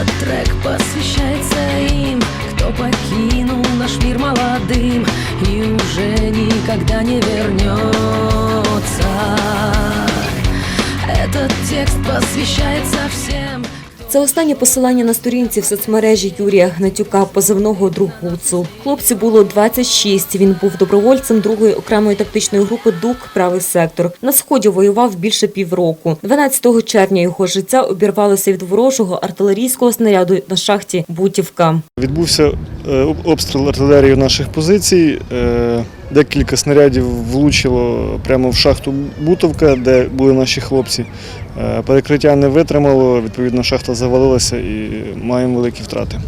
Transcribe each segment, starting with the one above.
Этот трек посвящается им, кто покинул наш мир молодым и уже никогда не вернется. Этот текст посвящается всем. Це останнє посилання на сторінці в соцмережі Юрія Гнатюка, позивного друг Хлопці Хлопцю було 26. Він був добровольцем другої окремої тактичної групи ДУК Правий сектор. На сході воював більше півроку. 12 червня його життя обірвалося від ворожого артилерійського снаряду на шахті Бутівка. Відбувся обстріл артилерії наших позицій. Е, Декілька снарядів влучило прямо в шахту Бутовка, де були наші хлопці. Е, Перекриття не витримало, відповідно, шахта завалилася і маємо великі втрати.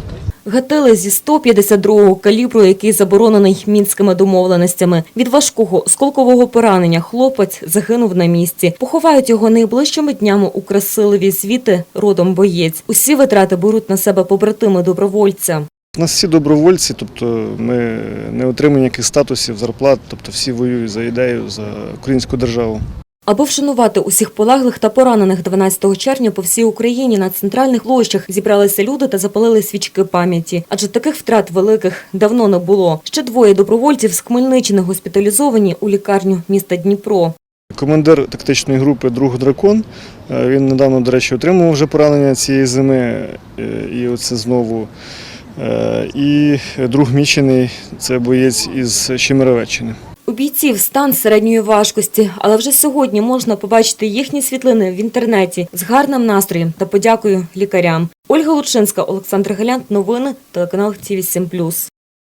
Гатили зі 152-го калібру, який заборонений мінськими домовленостями. Від важкого осколкового поранення хлопець загинув на місці. Поховають його найближчими днями у Красилові звідти родом боєць. Усі витрати беруть на себе побратими добровольця. У нас всі добровольці, тобто ми не отримуємо ніяких статусів, зарплат, тобто всі воюють за ідею, за українську державу. Аби вшанувати усіх полеглих та поранених 12 червня по всій Україні на центральних площах зібралися люди та запалили свічки пам'яті. Адже таких втрат великих давно не було. Ще двоє добровольців з Хмельниччини госпіталізовані у лікарню міста Дніпро. Командир тактичної групи Друг Дракон. е, Він недавно, до речі, отримав вже поранення цієї зими, е, і оце знову. Е, І друг Мічений це боєць із Чемеровеччини. У бійців стан середньої важкості, але вже сьогодні можна побачити їхні світлини в інтернеті з гарним настроєм та подякою лікарям. Ольга Лучинська, Олександр Галянт. Новини телеканал Ті 7